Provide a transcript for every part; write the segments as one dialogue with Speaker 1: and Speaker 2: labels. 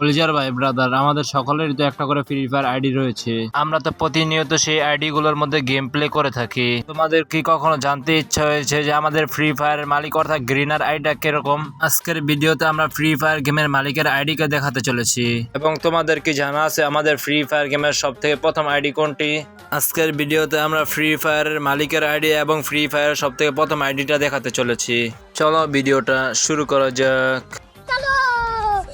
Speaker 1: কলিজার ভাই ব্রাদার আমাদের সকলেরই তো একটা করে ফ্রি ফায়ার আইডি রয়েছে। আমরা তো প্রতিনিয়ত সেই আইডি গুলোর মধ্যে গেম প্লে করে থাকি। তোমাদের কি কখনো জানতে ইচ্ছা হয়েছে যে আমাদের ফ্রি ফায়ার মালিক অর্থাৎ গ্রিনার আইডিটা কীরকম? আজকের ভিডিওতে আমরা ফ্রি ফায়ার গেমের মালিকের আইডিকে দেখাতে চলেছি। এবং তোমাদের কি জানা আছে আমাদের ফ্রি ফায়ার গেমের সব থেকে প্রথম আইডি কোনটি? আজকের ভিডিওতে আমরা ফ্রি ফায়ারের মালিকের আইডি এবং ফ্রি ফায়ারের সব থেকে প্রথম আইডিটা দেখাতে চলেছি। চলো ভিডিওটা শুরু করা যাক।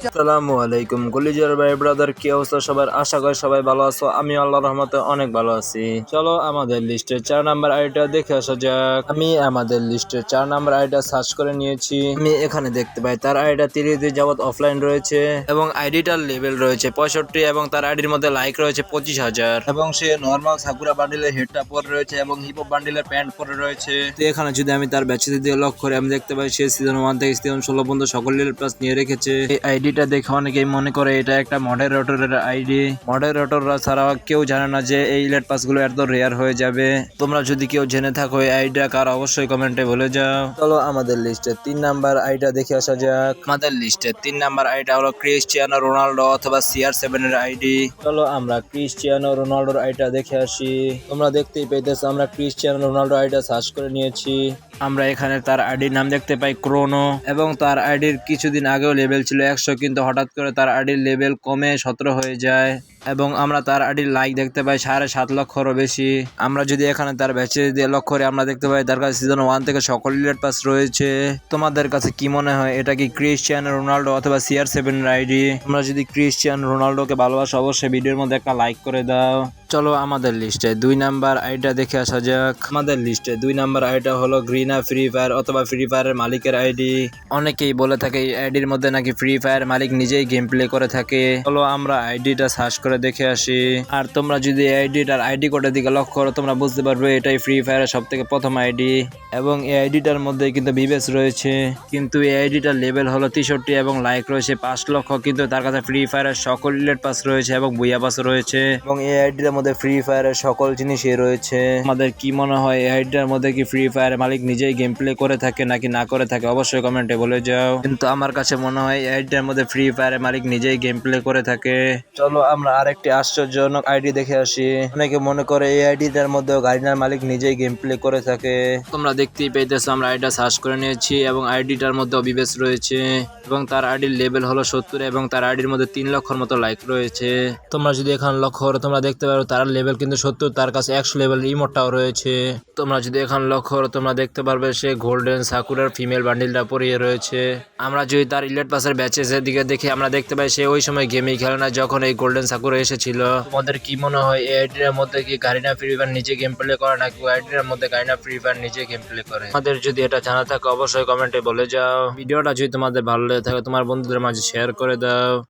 Speaker 1: আসসালামু আলাইকুম, কলিজার ভাই ব্রাদার কি অবস্থা সবার? আশা করি সবাই ভালো আছো আমি আল্লাহর রহমতে অনেক ভালো আছি। চলো আমাদের লিস্টে চার নাম্বার আইডিটা দেখে আসা যাক। আমি আমাদের লিস্টে চার নাম্বার আইডিটা সার্চ করে নিয়েছি। আমি এখানে দেখতে পাই, তার আইডিটা তিরিশ দিন যাবত অফলাইন রয়েছে এবং আইডিটার লেভেল রয়েছে পঁয়ষট্টি এবং তার আইডির মধ্যে লাইক রয়েছে পঁচিশ হাজার। এবং সে নর্মাল সাকুরা বান্ডিলের হেডটা পরে রয়েছে এবং হিপ বান্ডিলের প্যান্ট পরে রয়েছে। তো এখানে যদি আমি তার ব্যাচের দিকে লক্ষ্য করে, আমি দেখতে পাই সে সিজন ওয়ান থেকে সিজন ষোলো পর্যন্ত সকল প্লাস নিয়ে রেখেছে। এই আইডিটা দেখে অনেকেই মনে করে এটা একটা মডারেটরের আইডি মডারেটররা ছাড়া কেউ জানে না যে এই ইলেট পাসগুলো এত রেয়ার হয়ে যাবে। তোমরা যদি কেউ জেনে থাকো এই আইডিয়া কার, অবশ্যই কমেন্টে বলে যাও। চলো আমাদের লিস্টে তিন নাম্বার আইডিয়া দেখে আসা যাক। আমাদের লিস্টে তিন নাম্বার আইডিয়া হলো ক্রিস্টিয়ানো রোনাল্ডো অথবা সিআর সেভেন এর আইডি চলো আমরা ক্রিস্টিয়ানো রোনাল্ডোর আইডিয়া দেখে আসি। তোমরা দেখতেই পেতেছো, আমরা ক্রিস্টিয়ানো রোনাল্ডো আইডিয়া সার্চ করে নিয়েছি। আমরা এখানে তার আইডির নাম দেখতে পাই ক্রোনো এবং তার আইডির কিছুদিন আগেও লেভেল ছিল একশো, কিন্তু হঠাৎ করে তার আইডির লেভেল কমে সতেরো হয়ে যায়। এবং আমরা তার আইডির লাইক দেখতে পাই সাড়ে সাত লক্ষরও বেশি। আমরা যদি এখানে তার ব্যাচে দিয়ে লক্ষ্য করে আমরা দেখতে পাই তার কাছে সিজন ওয়ান থেকে সকল ইলেট পাস রয়েছে। তোমাদের কাছে কি মনে হয়? এটা কি ক্রিশ্চিয়ান রোনাল্ডো অথবা সিআর সেভেন আইডি তোমরা যদি ক্রিশ্চিয়ান রোনাল্ডোকে ভালোবাসো, অবশ্যই ভিডিওর মধ্যে একটা লাইক করে দাও। চলো আমাদের লিস্টে দুই নাম্বার আইডিটা দেখে আসা যাক। আমাদের লিস্টে দুই নাম্বার আইডিটা হলো গ্রিনা ফ্রি ফায়ার অথবা ফ্রি ফায়ারের মালিকের আইডি অনেকেই বলে থাকে এই আইডির মধ্যে নাকি ফ্রি ফায়ার মালিক নিজেই গেম প্লে করে থাকে। চলো আমরা আইডিটা সার্চ করে দেখে আসি। আর তোমরা যদি আইডিটার আইডি কোডের দিকে লক্ষ্য করো, তোমরা বুঝতে পারবে এটাই ফ্রি ফায়ারের সব থেকে প্রথম আইডি। এবং এই আইডিটার মধ্যে কিন্তু বিবেস রয়েছে। কিন্তু এই আইডিটার লেভেল হলো তেষট্টি এবং লাইক রয়েছে পাঁচ লক্ষ। কিন্তু তার কাছে ফ্রি ফায়ারের সকল ইলেট পাস রয়েছে এবং বুইয়া পাস রয়েছে। এবং এই আইডিটার মধ্যে ফ্রি ফায়ারের সকল জিনিসই রয়েছে। আমাদের কি মনে হয়, এই আইডিটার মধ্যে কি ফ্রি ফায়ার মালিক নিজেই গেম প্লে করে থাকে নাকি না করে থাকে? অবশ্যই কমেন্টে বলে যাও। কিন্তু আমার কাছে মনে হয়, এই আইডিটার মধ্যে ফ্রি ফায়ারের মালিক নিজেই গেম প্লে করে থাকে। চলো আমরা আরেকটি আশ্চর্যজনক আইডি দেখে আসি। অনেকে মনে করে এই আইডিটার মধ্যে গাড়িনার মালিক নিজেই গেম প্লে করে থাকে। তোমরা দেখতেই পেতেছো আমরা আইডিটা সার্চ করে নিয়েছি এবং আইডিটার মধ্যে অবিবেশ রয়েছে। এবং তার আইডির লেভেল হলো সত্তর এবং তার আইডির মধ্যে তিন লক্ষর মতো লাইক রয়েছে। তোমরা যদি এখানে লক্ষ্য করো, তোমরা দেখতে পারো তার লেভেল কিন্তু সত্তর, তার কাছে একশো লেভেল ইমোটটাও রয়েছে। তোমরা যদি এখানে লক্ষ্য করো, তোমরা দেখতে পারবে সে গোল্ডেন সাকুরার ফিমেল বান্ডিলটা পরিয়ে রয়েছে। আমরা যদি তার ইলেট পাসের ব্যাচেসের দিকে দেখি, আমরা দেখতে পাই সে ওই সময় গেমই খেলে না, যখন এই গোল্ডেন সাকুরা এসেছিল। তোমাদের কি মনে হয়, এই আইডির মধ্যে কি গাড়িনা ফ্রি ফায়ার নিজে গেম প্লে করে, নাকি ওই আইডির মধ্যে গাড়িনা ফ্রি ফায়ার নিজে গেম প্লে করে? আমাদের যদি এটা জানা থাকে, অবশ্যই কমেন্টে বলে যাও। ভিডিওটা যদি তোমাদের ভালো লেগে থাকে তোমার বন্ধুদের মাঝে শেয়ার করে দাও।